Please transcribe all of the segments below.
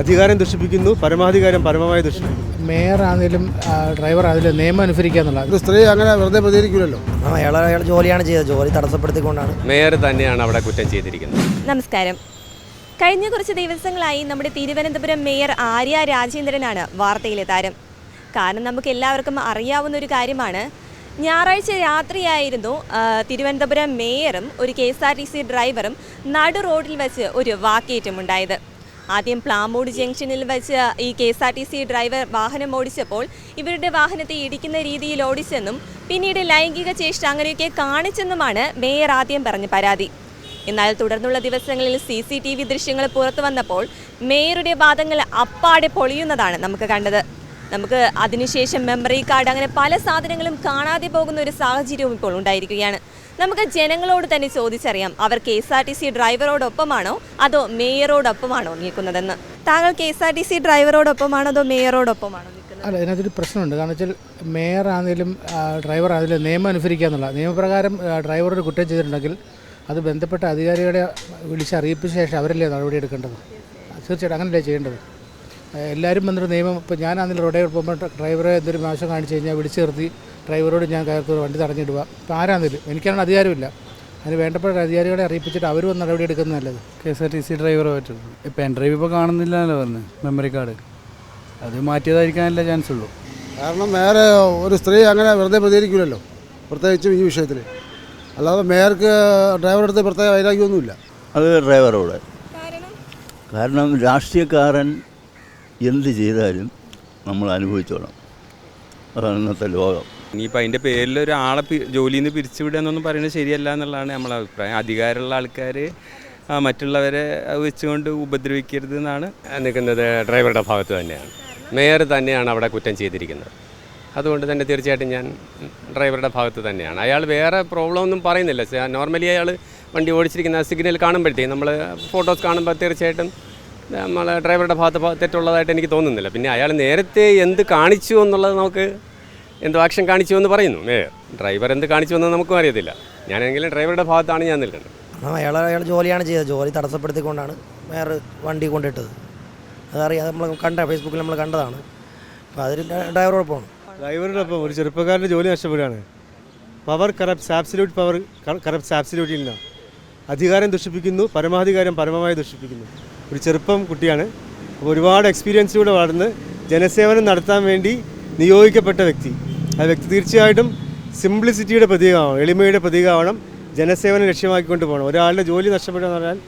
അധികാരം ദുഷിപ്പിക്കുന്നു പരമാധികാരം പരമമായി ദുഷിപ്പിക്കുന്നു. മേയറാണെങ്കിലും ഡ്രൈവർ ആണെങ്കിലും നിയമം അനുസരിക്കുക എന്നുള്ളത്. സ്ത്രീ അങ്ങനെ വെറുതെ പ്രതികരിക്കില്ലല്ലോ ആ അയാൾ അയാൾ ജോലിയാണ് ചെയ്തത് ജോലി തടസ്സപ്പെടുത്തിക്കൊണ്ടാണ്. മേയർ തന്നെയാണ് അവിടെ കുറ്റം ചെയ്തിരിക്കുന്നത്. നമസ്കാരം. കഴിഞ്ഞ കുറച്ച് ദിവസങ്ങളായി നമ്മുടെ തിരുവനന്തപുരം മേയർ ആര്യ രാജേന്ദ്രനാണ് വാർത്തയിലെ താരം. കാരണം നമുക്ക് എല്ലാവർക്കും അറിയാവുന്ന ഒരു കാര്യമാണ്. ഞായറാഴ്ച രാത്രിയായിരുന്നു തിരുവനന്തപുരം മേയറും ഒരു K S R T C ഡ്രൈവറും നടു റോഡിൽ വെച്ച് ഒരു വാക്കേറ്റമുണ്ടായത്. ആദ്യം പ്ലാമൂട് ജംഗ്ഷനിൽ വെച്ച് ഈ K S R T C driver വാഹനം ഓടിച്ചപ്പോൾ ഇവരുടെ വാഹനത്തെ ഇടിക്കുന്ന രീതിയിൽ ഓടിച്ചെന്നും പിന്നീട് ലൈംഗിക ചേഷ്ട അങ്ങനെയൊക്കെ കാണിച്ചെന്നുമാണ് മേയർ ആദ്യം പറഞ്ഞ പരാതി. എന്നാൽ തുടർന്നുള്ള ദിവസങ്ങളിൽ സി സി ടി വി ദൃശ്യങ്ങൾ പുറത്തു വന്നപ്പോൾ മേയറുടെ വാദങ്ങൾ അപ്പാടെ പൊളിയുന്നതാണ് നമുക്ക് കണ്ടത്. നമുക്ക് അതിനുശേഷം മെമ്മറി കാർഡ് അങ്ങനെ പല സാധനങ്ങളും കാണാതെ പോകുന്ന ഒരു സാഹചര്യവും ഇപ്പോൾ ഉണ്ടായിരിക്കുകയാണ്. നമുക്ക് ജനങ്ങളോട് തന്നെ ചോദിച്ചറിയാം അവർ K S R T C ഡ്രൈവറോടൊപ്പമാണോ അതോ മേയറോടൊപ്പമാണോ നിൽക്കുന്നതെന്ന്? താങ്കൾ K S R T C ഡ്രൈവറോടൊപ്പമാണോ അതോ മേയറോടൊപ്പമാണോ അല്ല ഇതിനകത്തൊരു പ്രശ്നമുണ്ട്. കാരണം വെച്ചാൽ മേയർ ആണെങ്കിലും ഡ്രൈവർ ആണെങ്കിലും നിയമം അനുസരിക്കുക എന്നുള്ള നിയമപ്രകാരം ഡ്രൈവറോട് കുറ്റം ചെയ്തിട്ടുണ്ടെങ്കിൽ അത് ബന്ധപ്പെട്ട അധികാരികളെ വിളിച്ച് അറിയിപ്പിച്ച ശേഷം അവരല്ലേ നടപടി എടുക്കേണ്ടത്? തീർച്ചയായിട്ടും അങ്ങനെയല്ലേ ചെയ്യേണ്ടത്. എല്ലാവരും വന്നിട്ട് നിയമം ഇപ്പോൾ ഞാനാണെങ്കിൽ റോഡേ പോകുമ്പോൾ ഡ്രൈവറെ എന്തൊരു മോശം കാണിച്ചു കഴിഞ്ഞാൽ വിളിച്ച് നിർത്തി ഡ്രൈവറോട് ഞാൻ കയർത്ത് വണ്ടി തടഞ്ഞിടുക. ഇപ്പോൾ ആരാണെങ്കിലും എനിക്കാണ് അധികാരമില്ല. അതിന് വേണ്ടപ്പെട്ട അധികാരികളെ അറിയിപ്പിച്ചിട്ട് അവർ വന്ന് നടപടി എടുക്കുന്നത് നല്ലത്. K S R T C driver പറ്റുള്ളൂ. പെൻ ഡ്രൈവ് ഇപ്പോൾ കാണുന്നില്ലല്ലോ പറഞ്ഞ് മെമ്മറി കാർഡ് അത് മാറ്റിയതായിരിക്കാനല്ലേ ചാൻസ് ഉള്ളൂ. കാരണം വേറെ ഒരു സ്ത്രീ അങ്ങനെ വെറുതെ പ്രതികരിക്കില്ലല്ലോ പ്രത്യേകിച്ചും ഈ വിഷയത്തിൽ അല്ലാതെ മേയർക്ക് ഡ്രൈവറെടുത്ത് പ്രത്യേക വൈരാഗ്യമൊന്നുമില്ല. അത് ഡ്രൈവറോട്. കാരണം രാഷ്ട്രീയക്കാരൻ എന്ത് ചെയ്താലും നമ്മൾ അനുഭവിച്ചോളാം. അതാണ് ഇന്നത്തെ ലോകം. ഇനിയിപ്പോൾ അതിന്റെ പേരിൽ ഒരാളെ പി- ജോലിയിൽ നിന്ന് പിരിച്ചുവിടുക എന്നൊന്നും പറയുന്നത് ശരിയല്ല എന്നുള്ളതാണ് നമ്മളെ അഭിപ്രായം. അധികാരമുള്ള ആൾക്കാർ മറ്റുള്ളവരെ വെച്ചുകൊണ്ട് ഉപദ്രവിക്കരുത് എന്നാണ്. നിൽക്കുന്നത് ഡ്രൈവറുടെ ഭാഗത്ത് തന്നെയാണ്. മേയർ തന്നെയാണ് അവിടെ കുറ്റം ചെയ്തിരിക്കുന്നത്. അതുകൊണ്ട് തന്നെ തീർച്ചയായിട്ടും ഞാൻ ഡ്രൈവറുടെ ഭാഗത്ത് തന്നെയാണ്. അയാൾ വേറെ പ്രോബ്ലം ഒന്നും പറയുന്നില്ല. നോർമലി അയാൾ വണ്ടി ഓടിച്ചിരിക്കുന്ന സിഗ്നൽ കാണുമ്പോഴത്തേക്കും നമ്മൾ ഫോട്ടോസ് കാണുമ്പോൾ തീർച്ചയായിട്ടും നമ്മൾ ഡ്രൈവറുടെ ഭാഗത്ത് തെറ്റുള്ളതായിട്ട് എനിക്ക് തോന്നുന്നില്ല. പിന്നെ അയാൾ നേരത്തെ എന്ത് കാണിച്ചു എന്നുള്ളത് നമുക്ക് എന്തോ ആക്ഷൻ കാണിച്ചു എന്ന് പറയുന്നു. ഏ ഡ്രൈവർ എന്ത് കാണിച്ചു എന്ന് നമുക്കും അറിയത്തില്ല. ഞാനെങ്കിലും ഡ്രൈവറുടെ ഭാഗത്താണ് ഞാൻ നിൽക്കുന്നത്. ആ അയാൾ അയാൾ ജോലിയാണ് ചെയ്തത്. ജോലി തടസ്സപ്പെടുത്തിക്കൊണ്ടാണ് വേറെ വണ്ടി കൊണ്ടിട്ടത്. അതറിയാം നമ്മൾ കണ്ട ഫേസ്ബുക്കിൽ നമ്മൾ കണ്ടതാണ്. അപ്പോൾ അതിൽ ഡ്രൈവറോടൊപ്പമാണ് ഡ്രൈവറുടെ ഒപ്പം ഒരു ചെറുപ്പക്കാരന്റെ ജോലി നഷ്ടപ്പെടുകയാണ്. Power corrupt absolute power corrupt ആബ്സല്യൂട്ടിൽ നിന്നാണ് അധികാരം ദുഷിപ്പിക്കുന്നു പരമാധികാരം പരമമായി ദുഷിപ്പിക്കുന്നു. ഒരു ചെറുപ്പം കുട്ടിയാണ്. അപ്പോൾ ഒരുപാട് എക്സ്പീരിയൻസിലൂടെ വളർന്ന് ജനസേവനം നടത്താൻ വേണ്ടി നിയോഗിക്കപ്പെട്ട വ്യക്തി. ആ വ്യക്തി തീർച്ചയായിട്ടും സിംപ്ലിസിറ്റിയുടെ പ്രതീകമാവണം എളിമയുടെ പ്രതീകമാവണം ജനസേവനം ലക്ഷ്യമാക്കിക്കൊണ്ട് പോകണം. ഒരാളുടെ ജോലി നഷ്ടപ്പെടുക എന്ന് പറഞ്ഞാൽ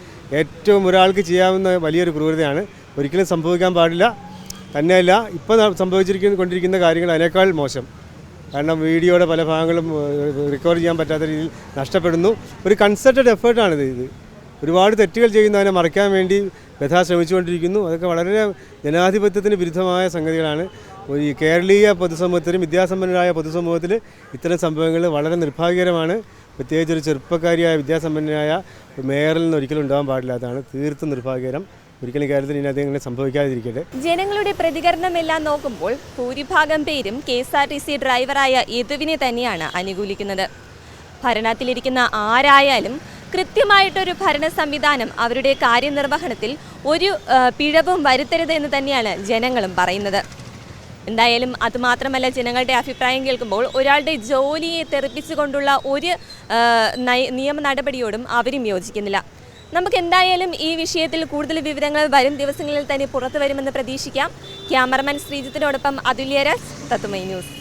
ഏറ്റവും ഒരാൾക്ക് ചെയ്യാവുന്ന വലിയൊരു ക്രൂരതയാണ്. ഒരിക്കലും സംഭവിക്കാൻ പാടില്ല. തന്നെയല്ല ഇപ്പോൾ സംഭവിച്ചിരിക്കുന്ന കൊണ്ടിരിക്കുന്ന കാര്യങ്ങൾ അതിനേക്കാൾ മോശം. കാരണം വീഡിയോയുടെ പല ഭാഗങ്ങളും റിക്കവർ ചെയ്യാൻ പറ്റാത്ത രീതിയിൽ നഷ്ടപ്പെടുന്നു. ഒരു കൺസെർട്ടഡ് എഫേർട്ടാണിത് ഇത്. ഒരുപാട് തെറ്റുകൾ ചെയ്യുന്നതിനെ മറയ്ക്കാൻ വേണ്ടി വ്യഥ ശ്രമിച്ചുകൊണ്ടിരിക്കുന്നു അതൊക്കെ വളരെ ജനാധിപത്യത്തിന് വിരുദ്ധമായ സംഗതികളാണ്. ഈ കേരളീയ പൊതുസമൂഹത്തിലും വിദ്യാസമ്പന്നരായ പൊതുസമൂഹത്തിൽ ഇത്തരം സംഭവങ്ങൾ വളരെ നിർഭാഗ്യകരമാണ്. പ്രത്യേകിച്ച് ഒരു ചെറുപ്പക്കാരിയായ വിദ്യാസമ്പന്നനായ മേയറിൽ നിന്ന് ഒരിക്കലും ഉണ്ടാകാൻ പാടില്ലാത്തതാണ് തീർത്തും നിർഭാഗ്യകരം. ഒരിക്കലും കേരളത്തിൽ ഇനി അധികം സംഭവിക്കാതിരിക്കട്ടെ. ജനങ്ങളുടെ പ്രതികരണമെല്ലാം നോക്കുമ്പോൾ ഭൂരിഭാഗം പേരും K S R T C ഡ്രൈവറായ യദുവിനെ തന്നെയാണ് അനുകൂലിക്കുന്നത്. ഭരണത്തിലിരിക്കുന്ന ആരായാലും കൃത്യമായിട്ടൊരു ഭരണ സംവിധാനം അവരുടെ കാര്യനിർവഹണത്തിൽ ഒരു പിഴവും വരുത്തരുത് എന്ന് തന്നെയാണ് ജനങ്ങളും പറയുന്നത്. എന്തായാലും അതുമാത്രമല്ല ജനങ്ങളുടെ അഭിപ്രായം കേൾക്കുമ്പോൾ ഒരാളുടെ ജോലിയെ തെറിപ്പിച്ചുകൊണ്ടുള്ള ഒരു നിയമ നടപടിയോടും അവരും യോജിക്കുന്നില്ല. നമുക്ക് എന്തായാലും ഈ വിഷയത്തിൽ കൂടുതൽ വിവരങ്ങൾ വരും ദിവസങ്ങളിൽ തന്നെ പുറത്തു വരുമെന്ന് പ്രതീക്ഷിക്കാം. ക്യാമറമാൻ ശ്രീജിത്തിനോടൊപ്പം അതുല്യരാജ് തത്തുമൈ ന്യൂസ്.